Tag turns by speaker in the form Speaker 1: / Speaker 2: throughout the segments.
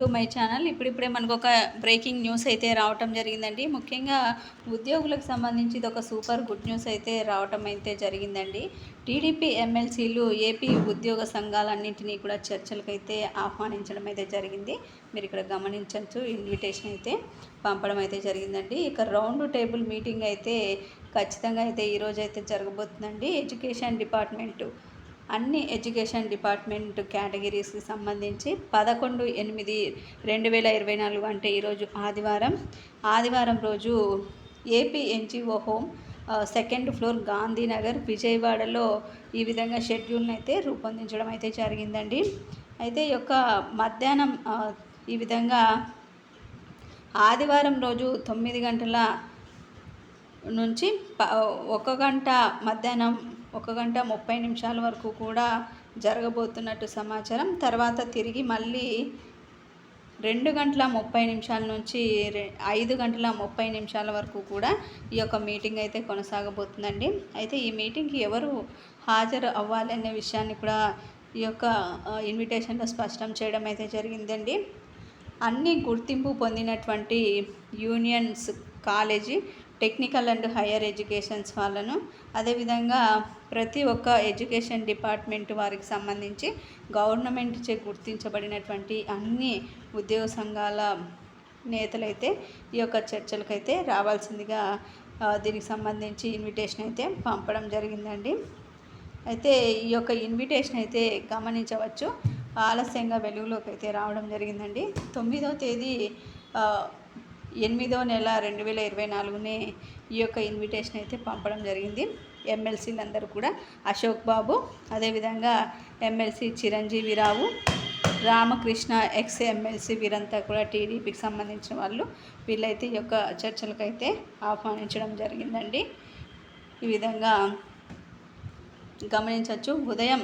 Speaker 1: To my channel. ఇప్పుడిప్పుడే మనకు ఒక బ్రేకింగ్ న్యూస్ అయితే రావటం జరిగిందండి. ముఖ్యంగా ఉద్యోగులకు సంబంధించి ఇది ఒక సూపర్ గుడ్ న్యూస్ అయితే రావటం అయితే జరిగిందండి. టీడీపీ ఎమ్మెల్సీలు ఏపీ ఉద్యోగ సంఘాలన్నింటినీ కూడా చర్చలకైతే ఆహ్వానించడం అయితే జరిగింది. మీరు ఇక్కడ గమనించవచ్చు ఇన్విటేషన్ అయితే పంపడం అయితే జరిగిందండి. ఇక రౌండ్ టేబుల్ మీటింగ్ అయితే ఖచ్చితంగా అయితే ఈరోజు అయితే జరగబోతుందండి. ఎడ్యుకేషన్ డిపార్ట్మెంటు అన్ని ఎడ్యుకేషన్ డిపార్ట్మెంట్ కేటగిరీస్కి సంబంధించి పదకొండు ఎనిమిది రెండు వేల ఇరవై నాలుగు అంటే ఈరోజు ఆదివారం. ఆదివారం రోజు AP NGO home second floor Gandhinagar విజయవాడలో ఈ విధంగా షెడ్యూల్ని అయితే రూపొందించడం అయితే జరిగిందండి. అయితే యొక్క మధ్యాహ్నం ఈ విధంగా ఆదివారం రోజు తొమ్మిది గంటల నుంచి ఒక గంట మధ్యాహ్నం ఒక గంట ముప్పై నిమిషాల వరకు కూడా జరగబోతున్నట్టు సమాచారం. తర్వాత తిరిగి మళ్ళీ రెండు గంటల ముప్పై నిమిషాల నుంచి ఐదు గంటల ముప్పై నిమిషాల వరకు కూడా ఈ యొక్క మీటింగ్ అయితే కొనసాగబోతుందండి. అయితే ఈ మీటింగ్కి ఎవరు హాజరు అవ్వాలి అనే విషయాన్ని కూడా ఈ యొక్క ఇన్విటేషన్లో స్పష్టం చేయడం అయితే జరిగిందండి. అన్ని గుర్తింపు పొందినటువంటి unions college technical and higher educations వాళ్ళను. అదేవిధంగా ప్రతి ఒక్క ఎడ్యుకేషన్ డిపార్ట్మెంట్ వారికి సంబంధించి గవర్నమెంట్ చే గుర్తించబడినటువంటి అన్ని ఉద్యోగ సంఘాల నేతలైతే ఈ యొక్క చర్చలకైతే రావాల్సిందిగా దీనికి సంబంధించి ఇన్విటేషన్ అయితే పంపడం జరిగిందండి. అయితే ఈ యొక్క ఇన్విటేషన్ అయితే గమనించవచ్చు. ఆలస్యంగా వెలుగులోకి అయితే రావడం జరిగిందండి. తొమ్మిదవ తేదీ ఎనిమిదో నెల రెండు వేల ఇరవై నాలుగునే ఈ యొక్క ఇన్విటేషన్ అయితే పంపడం జరిగింది. ఎమ్మెల్సీలందరూ కూడా అశోక్ బాబు అదేవిధంగా MLC Chiranjeevi Rao Ramakrishna ex MLC వీరంతా కూడా టీడీపీకి సంబంధించిన వాళ్ళు వీళ్ళైతే ఈ యొక్క చర్చలకైతే ఆహ్వానించడం జరిగిందండి. ఈ విధంగా గమనించవచ్చు. ఉదయం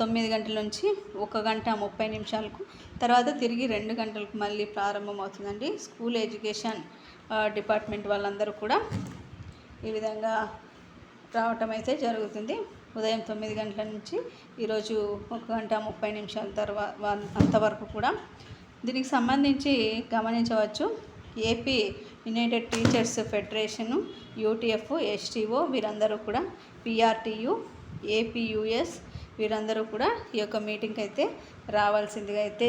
Speaker 1: తొమ్మిది గంటల నుంచి ఒక గంట ముప్పై నిమిషాలకు తర్వాత తిరిగి రెండు గంటలకు మళ్ళీ ప్రారంభమవుతుందండి. స్కూల్ ఎడ్యుకేషన్ డిపార్ట్మెంట్ వాళ్ళందరూ కూడా ఈ విధంగా రావటం అయితే జరుగుతుంది. ఉదయం తొమ్మిది గంటల నుంచి ఈరోజు ఒక గంట ముప్పై నిమిషాల తర్వాత అంతవరకు కూడా. దీనికి సంబంధించి గమనించవచ్చు AP united teachers federation UTF STO వీరందరూ కూడా పిఆర్టీయు ఏపీయుఎస్ వీరందరూ కూడా ఈ యొక్క మీటింగ్కి అయితే రావాల్సిందిగా అయితే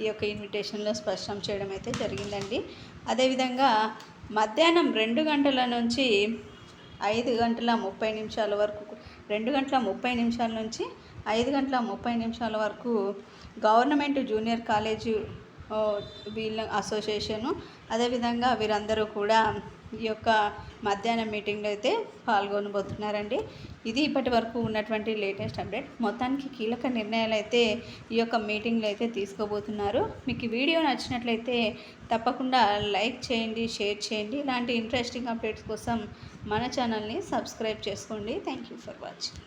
Speaker 1: ఈ యొక్క ఇన్విటేషన్లో స్పష్టం చేయడం అయితే జరిగిందండి. అదేవిధంగా మధ్యాహ్నం రెండు గంటల నుంచి ఐదు గంటల ముప్పై నిమిషాల వరకు రెండు గంటల ముప్పై నిమిషాల నుంచి ఐదు గంటల ముప్పై నిమిషాల వరకు గవర్నమెంట్ జూనియర్ కాలేజీ వీళ్ళ అసోసియేషను అదేవిధంగా వీరందరూ కూడా ఈ యొక్క మధ్యాహ్నం మీటింగ్లో అయితే పాల్గొనబోతున్నారండి. ఇది ఇప్పటి వరకు ఉన్నటువంటి లేటెస్ట్ అప్డేట్. మొత్తానికి కీలక నిర్ణయాలు అయితే ఈ యొక్క మీటింగ్లో అయితే తీసుకోబోతున్నారు. మీకు వీడియో నచ్చినట్లయితే తప్పకుండా లైక్ చేయండి షేర్ చేయండి. ఇలాంటి ఇంట్రెస్టింగ్ అప్డేట్స్ కోసం మన ఛానల్ని సబ్స్క్రైబ్ చేసుకోండి. Thank you for watching.